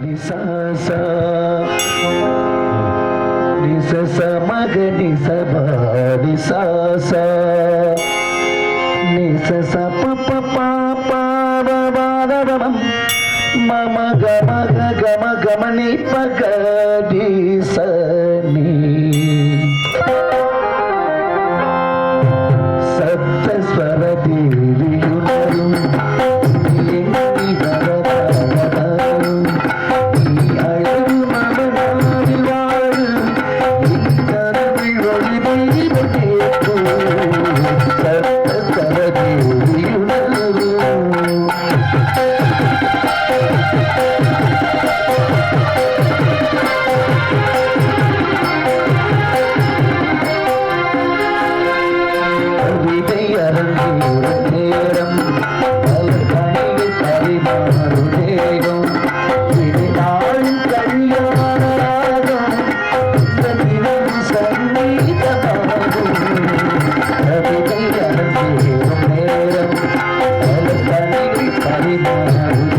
ని సా సా ని స స సా సా ని స ప ప ప ప ర ర ర ర గ మ గ గ మ గ మ ని ప గ స I'm